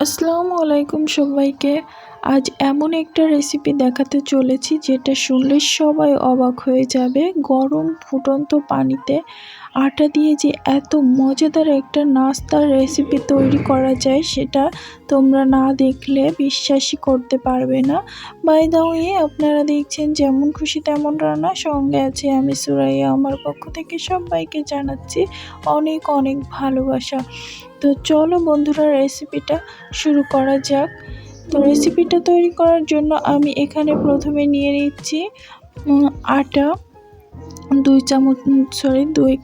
আসসালামু আলাইকুম সবাইকে। আজ এমন একটা রেসিপি দেখাতে চলেছি যেটা শুনলে সবাই অবাক হয়ে যাবে। গরম ফুটন্ত পানিতে আটা দিয়ে যে এত মজাদার একটা নাস্তার রেসিপি তৈরি করা যায়, সেটা তোমরা না দেখলে বিশ্বাসই করতে পারবে না। বাই দা ওয়ে আপনারা দেখছেন যেমন খুশি তেমন রান্না। সঙ্গে আছে আমি, সুরাইয়া, আমার পক্ষ থেকে সবাইকে জানাচ্ছি অনেক অনেক ভালোবাসা। তো চলো বন্ধুরা রেসিপিটা শুরু করা যাক। তো রেসিপিটা তৈরি করার জন্য আমি এখানে প্রথমে নিয়ে নিচ্ছি আটা, দুই চামচ সরি দুই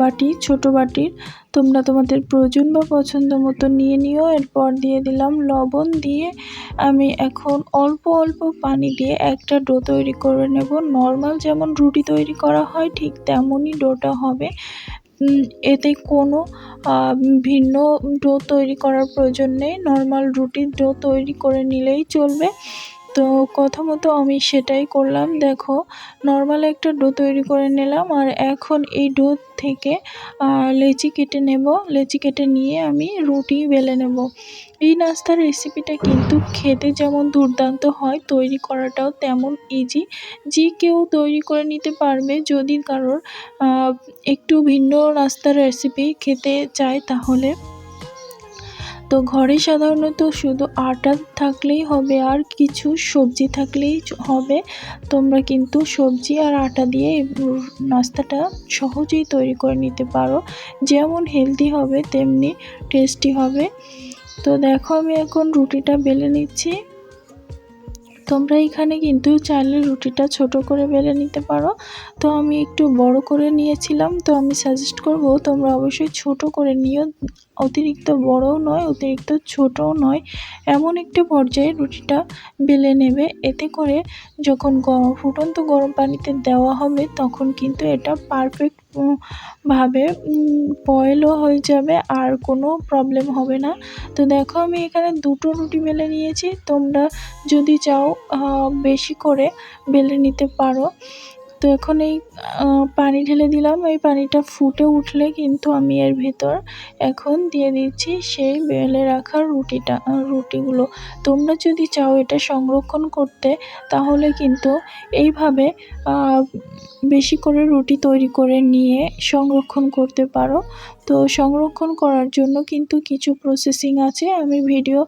বাটি, ছোট বাটির তোমরা তোমাদের প্রয়োজন বা পছন্দ মতো নিয়ে নিও। এরপর দিয়ে দিলাম লবণ। দিয়ে আমি এখন অল্প অল্প পানি দিয়ে একটা ডো তৈরি করে নেব। নর্মাল যেমন রুটি তৈরি করা হয়, ঠিক তেমনই ডোটা হবে। এতে কোনো ভিন্ন ডো তৈরি করার প্রয়োজন নেই। নর্মাল রুটির ডো তৈরি করে নিলেই চলবে। তো কথা মতো আমি সেটাই করলাম। দেখো নর্মাল একটা ডো তৈরি করে নিলাম আর এখন এই ডো থেকে লেচি কেটে নেব। লেচি কেটে নিয়ে আমি রুটি বেলে নেব। এই নাস্তার রেসিপিটা কিন্তু খেতে যেমন দুর্দান্ত হয়, তৈরি করাটাও তেমন ইজি যে কেউ তৈরি করে নিতে পারবে যদি কারোর একটু ভিন্ন নাস্তার রেসিপি খেতে চায় তাহলে। তো ঘরে সাধারণত শুধু আটা থাকলেই হবে আর কিছু সবজি থাকলেই হবে। তোমরা কিন্তু সবজি আর আটা দিয়ে নাস্তাটা সহজেই তৈরি করে নিতে পারো। যেমন হেলদি হবে, তেমনি টেস্টি হবে। তো দেখো আমি এখন রুটিটা বেলে নিচ্ছি। তোমরা এখানে কিন্তু চাইলে রুটিটা ছোট করে বেলে নিতে পারো। তো আমি একটু বড় করে নিয়েছিলাম, তো আমি সাজেস্ট করব তোমরা অবশ্যই ছোট করে নিও। অতিরিক্ত বড়ও নয়, অতিরিক্ত ছোটও নয়। এমন একটি পর্যায়ে রুটিটা বেলে নেবে। এতে করে যখন ফুটন্ত গরম পানিতে দেওয়া হবে, তখন কিন্তু এটা পারফেক্ট ভাবে বয়েলও হয়ে যাবে, আর কোনো প্রবলেম হবে না। তো দেখো, আমি এখানে দুটো রুটি বেলে নিয়েছি। তোমরা যদি চাও বেশি করে বেলে নিতে পারো। তো এখন এই পানি ঢেলে দিলাম। এই পানিটা ফুটে উঠলে কিন্তু আমি এর ভেতর এখন দিয়ে দিচ্ছি সেই বেলে রাখা রুটিটা রুটিগুলো। তোমরা যদি চাও এটা সংরক্ষণ করতে, তাহলে কিন্তু এইভাবে বেশি করে রুটি তৈরি করে নিয়ে সংরক্ষণ করতে পারো। তো সংরক্ষণ করার জন্য কিন্তু কিছু প্রসেসিং আছে। আমি ভিডিও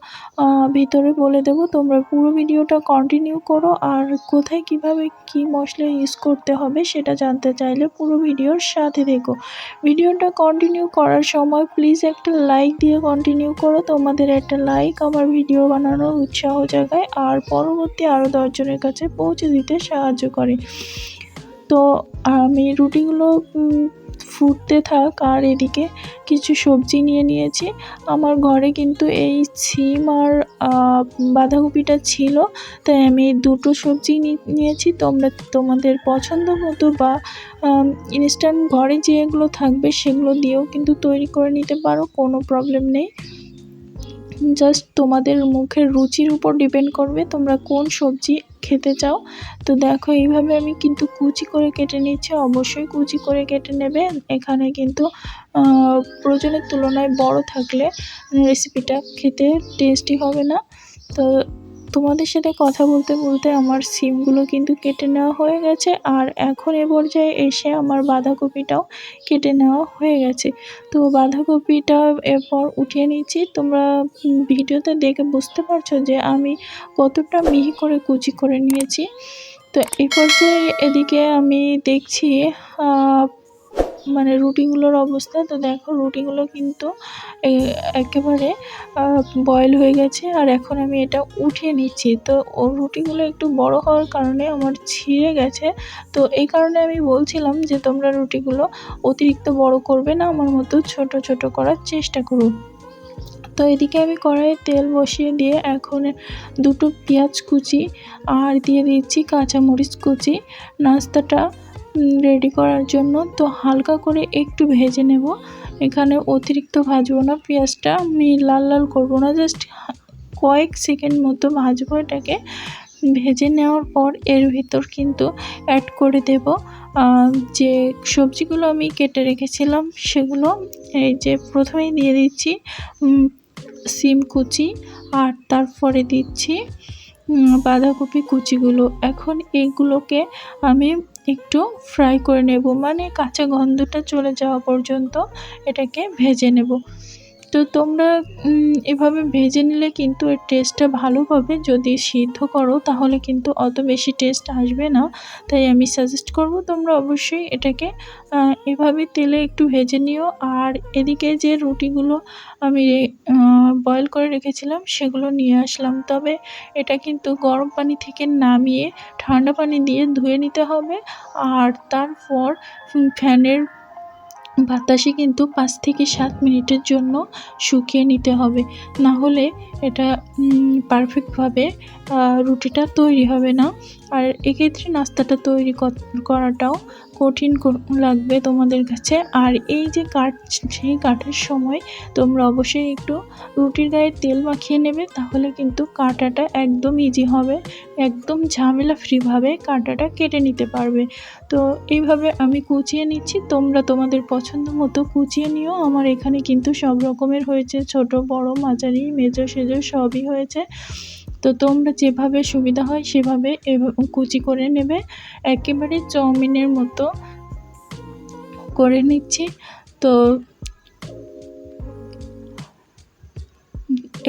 ভিতরে বলে দেব। তোমরা পুরো ভিডিওটা কন্টিনিউ করো। আর কোথায় কীভাবে কি মশলা ইউজ করতে হবে সেটা জানতে চাইলে পুরো ভিডিওর সাথে দেখো। ভিডিওটা কন্টিনিউ করার সময় প্লিজ একটা লাইক দিয়ে কন্টিনিউ করো। তোমাদের একটা লাইক আমার ভিডিও বানানোর উৎসাহ জাগায়। আর পরবর্তী আরও দশজনের কাছে পৌঁছে দিতে সাহায্য করে। তো আমি রুটিগুলো ফুটতে থাক আর এদিকে কিছু সবজি নিয়ে নিয়েছি। আমার ঘরে কিন্তু এই সিম আর বাঁধাকপিটা ছিল, তাই আমি দুটো সবজি নিয়েছি। তোমরা, তোমাদের পছন্দ মতো বা ইনস্ট্যান্ট ঘরে যেগুলো থাকবে সেগুলো দিয়েও কিন্তু তৈরি করে নিতে পারো, কোনো প্রবলেম নেই। জাস্ট তোমাদের মুখের রুচির উপর ডিপেন্ড করবে তোমরা কোন সবজি খেতে চাও। তো দেখো, এইভাবে আমি কিন্তু কুচি করে কেটে নিচ্ছি। অবশ্যই কুচি করে কেটে নেবে। এখানে কিন্তু প্রয়োজনের তুলনায় বড় থাকলে রেসিপিটা খেতে টেস্টি হবে না। তো তোমাদের সাথে কথা বলতে বলতে আমার সিমগুলো কিন্তু কেটে নেওয়া হয়ে গেছে আর এখন এ পর্যায়ে এসে আমার বাঁধাকপিটাও কেটে নেওয়া হয়ে গেছে। তো বাঁধাকপিটা এরপর উঠিয়ে নিচ্ছি। তোমরা ভিডিওতে দেখে বুঝতে পারছ যে আমি কতটা মিহি করে কুচি করে নিয়েছি। তো এই পর্যায়ে এদিকে আমি দেখছি মানে রুটিগুলোর অবস্থা। তো দেখো রুটিগুলো কিন্তু একেবারে বয়েল হয়ে গেছে। আর এখন আমি এটা উঠিয়ে নিচ্ছি। তো ও রুটিগুলো একটু বড় হওয়ার কারণে আমার ছিঁড়ে গেছে। তো এই কারণে আমি বলছিলাম যে, তোমরা রুটিগুলো অতিরিক্ত বড় করবে না, আমার মতো ছোট ছোট করার চেষ্টা করো। তো এদিকে আমি কড়াইয়ে তেল বসিয়ে দিয়ে এখন দুটো পেঁয়াজ কুচি আর দিয়ে দিচ্ছি কাঁচামরিচ কুচি। নাস্তাটা রেডি করার জন্য, তো হালকা করে একটু ভেজে নেব। এখানে অতিরিক্ত ভাজবো না, পেঁয়াজটা আমি লাল লাল করব না জাস্ট কয়েক সেকেন্ড মতো ভাজবো এটাকে। ভেজে নেওয়ার পর এর ভিতর কিন্তু অ্যাড করে দেব। যে সবজিগুলো আমি কেটে রেখেছিলাম, সেগুলো এই যে প্রথমেই দিয়ে দিচ্ছি সিম কুচি, আর তারপরে দিচ্ছি বাঁধাকপি কুচিগুলো। এখন এইগুলোকে আমি একটু ফ্রাই করে নেব। মানে কাঁচা গন্ধটা চলে যাওয়া পর্যন্ত এটাকে ভেজে নেব। তো তোমরা এভাবে ভেজে নিলে কিন্তু এর টেস্টটা ভালো পাবে। যদি সিদ্ধ করো, তাহলে কিন্তু অত বেশি টেস্ট আসবে না। তাই আমি সাজেস্ট করব তোমরা অবশ্যই এটাকে এভাবে তেলে একটু ভেজে নিও। আর এদিকে যে রুটিগুলো আমি বয়েল করে রেখেছিলাম, সেগুলো নিয়ে আসলাম। তবে এটা কিন্তু গরম পানি থেকে নামিয়ে ঠান্ডা পানি দিয়ে ধুয়ে নিতে হবে। আর তারপর ফ্যানের বাতাসে কিন্তু পাঁচ থেকে সাত মিনিটের জন্য শুকিয়ে নিতে হবে। না হলে এটা পারফেক্টভাবে রুটিটা তৈরি হবে না। আর এক্ষেত্রে নাস্তাটা তৈরি কর- করাটাও কঠিন লাগবে তোমাদের কাছে। আর এই যে কাট সেই কাটার সময় তোমরা অবশ্যই একটু রুটির গায়ে তেল মাখিয়ে নেবে, তাহলে কিন্তু কাটাটা একদম ইজি হবে, একদম ঝামেলা ফ্রিভাবে কাটাটা কেটে নিতে পারবে। তো এইভাবে আমি কুচিয়ে নিচ্ছি, তোমরা তোমাদের পছন্দ মতো কুচিয়ে নিও। আমার এখানে কিন্তু সব রকমের হয়েছে, ছোট, বড়, মাঝারি মেজো সেজো সবই হয়েছে। তো তোমরা যেভাবে সুবিধা হয় সেভাবে কুচি করে নেবে। একেবারে চাউমিনের মতো করে নিচ্ছি। তো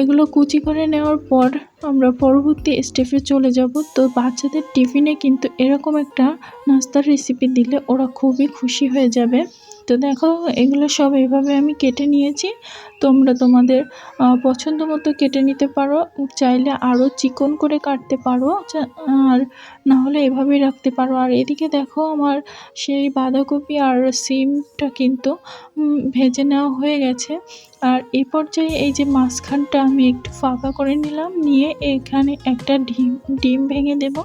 এগুলো কুচি করে নেওয়ার পর আমরা পরবর্তী স্টেপে চলে যাব। তো বাচ্চাদের টিফিনে কিন্তু এরকম একটা নাস্তার রেসিপি দিলে ওরা খুবই খুশি হয়ে যাবে। তো দেখো, এগুলো সব এভাবে আমি কেটে নিয়েছি। তোমরা তোমাদের পছন্দ মতো কেটে নিতে পারো। চাইলে আরও চিকন করে কাটতে পারো। চা- আর না হলে এভাবেই রাখতে পারো। আর এদিকে দেখো আমার সেই বাঁধাকপি আর সিমটা কিন্তু ভেজে নেওয়া হয়ে গেছে। আর এই পর্যায়ে এই যে মাঝখানটা আমি একটু ফাঁকা করে নিলাম, নিয়ে এখানে একটা ডিম ডিম ভেঙে দেব।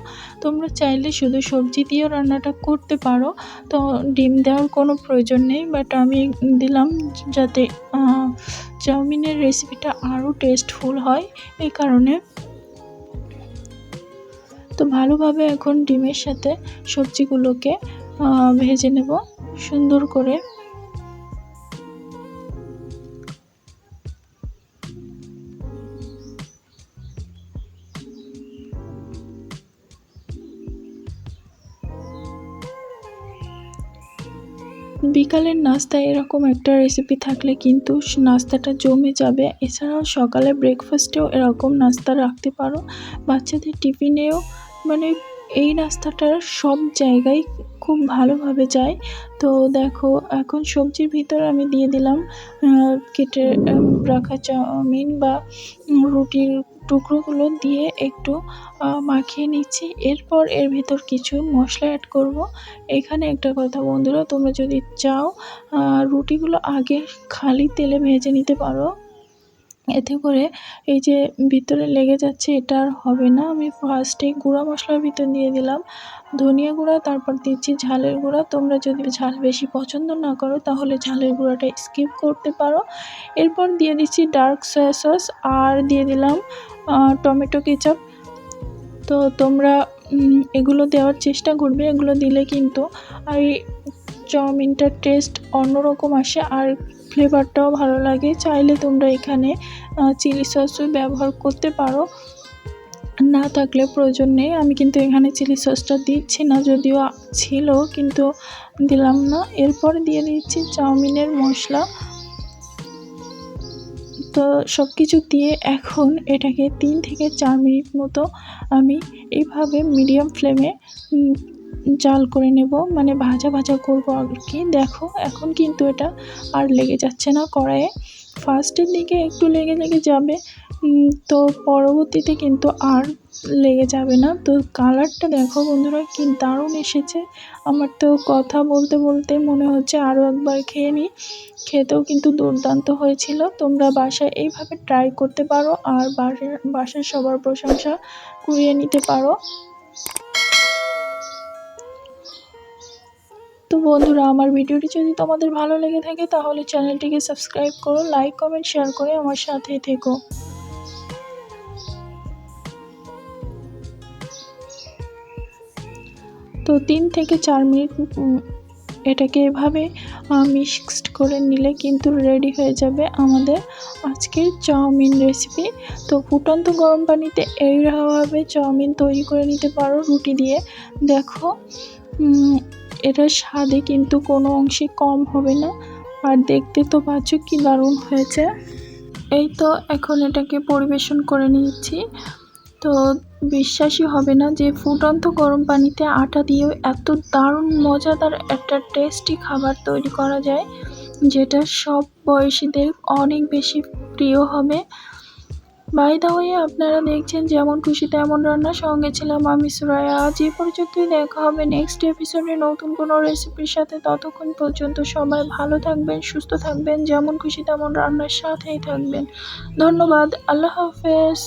তোমরা চাইলে শুধু সবজি দিয়েও রান্নাটা করতে পারো। তো ডিম দেওয়ার কোনো প্রয়োজন নেই বাট আমি দিলাম যাতে চাউমিনের রেসিপিটা আরও টেস্টফুল হয়। এই কারণে তো ভালোভাবে এখন ডিমের সাথে সবজিগুলোকে ভেজে নেব সুন্দর করে। বিকালের নাস্তায় এরকম একটা রেসিপি থাকলে কিন্তু নাস্তাটা জমে যাবে। এছাড়াও সকালে ব্রেকফাস্টেও এরকম নাস্তা রাখতে পারো। বাচ্চাদের টিফিনেও মানে এই নাস্তাটা সব জায়গায় খুব ভালোভাবে যায়। তো দেখো, এখন সবজির ভিতর আমি দিয়ে দিলাম কেটে রাখা চাউমিন বা রুটির টুকরোগুলো দিয়ে একটু মাখিয়ে নিচ্ছি। এরপর এর ভিতর কিছু মশলা অ্যাড করব। এখানে একটা কথা বন্ধুরা, তোমরা যদি চাও রুটিগুলো আগে খালি তেলে ভেজে নিতে পারো। এতে করে এই যে ভিতরে লেগে যাচ্ছে, এটা আর হবে না। আমি ফার্স্টে গুঁড়া মশলার ভিতর দিয়ে দিলাম। ধনিয়া গুঁড়া, তারপর দিচ্ছি ঝালের গুঁড়া। তোমরা যদি ঝাল বেশি পছন্দ না করো, তাহলে ঝালের গুঁড়াটা স্কিপ করতে পারো। এরপর দিয়ে দিচ্ছি ডার্ক সয়া সস আর দিয়ে দিলাম টমেটো কেচাপ তো তোমরা এগুলো দেওয়ার চেষ্টা করবে। এগুলো দিলে কিন্তু আর চাউমিনটার টেস্ট অন্যরকম আসে আর ফ্লেভারটাও ভালো লাগে। চাইলে তোমরা এখানে চিলি সসও ব্যবহার করতে পারো। না থাকলে প্রয়োজন নেই। আমি কিন্তু এখানে চিলি সসটা দিচ্ছি না, যদিও ছিল, কিন্তু দিলাম না। এরপর দিয়ে দিচ্ছি চাউমিনের মশলা। তো সব কিছু দিয়ে এখন এটাকে তিন থেকে চার মিনিট মতো আমি এইভাবে মিডিয়াম ফ্লেমে জাল করে নেব মানে ভাজা ভাজা করব আর কি দেখো, এখন কিন্তু এটা আর লেগে যাচ্ছে না কড়াইয়ে। ফার্স্টের দিকে একটু লেগে লেগে যাবে তো পরবর্তীতে কিন্তু আর লেগে যাবে না। তো কালারটা দেখো বন্ধুরা, কি দারুণ এসেছে। আমার তো কথা বলতে বলতে মনে হচ্ছে আরও একবার খেয়ে নিই। খেতেও কিন্তু দুর্দান্ত হয়েছিল। তোমরা বাসায় এইভাবে ট্রাই করতে পারো, আর বাসার বাসার সবার প্রশংসা কুড়িয়ে নিতে পারো। তো বন্ধুরা, আমার ভিডিওটি যদি তোমাদের ভালো লেগে থাকে, তাহলে চ্যানেলটিকে সাবস্ক্রাইব করো, লাইক, কমেন্ট, শেয়ার করে আমার সাথে থেকো। তো তিন থেকে চার মিনিট এটাকে এভাবে মিক্সড করে নিলে কিন্তু রেডি হয়ে যাবে আমাদের আজকের চাউমিন রেসিপি তো ফুটন্ত গরম পানিতে এইভাবে চাউমিন তৈরি করে নিতে পারো রুটি দিয়ে। দেখো এটা স্বাদে কিন্তু কোনো অংশে কম হবে না। আর দেখতে তো পাচ্ছ কি দারুণ হয়েছে। এই তো এখন এটাকে পরিবেশন করে নিয়েছি। তো বিশ্বাসই হবে না যে ফুটন্ত গরম পানিতে আটা দিয়েও এত দারুণ মজাদার একটা টেস্টি খাবার তৈরি করা যায়, যেটা সব বয়সীদের অনেক বেশি প্রিয় হবে। বাই দা ওয়ে আপনারা দেখছেন যেমন খুশি তেমন রান্না সঙ্গে ছিলাম আমি সুরায়া আজ এ পর্যন্তই দেখা হবে নেক্সট এপিসোডে নতুন কোনো রেসিপির সাথে। ততক্ষণ পর্যন্ত সবাই ভালো থাকবেন, সুস্থ থাকবেন, যেমন খুশি তেমন রান্নার সাথেই থাকবেন। ধন্যবাদ, আল্লাহ হাফেজ।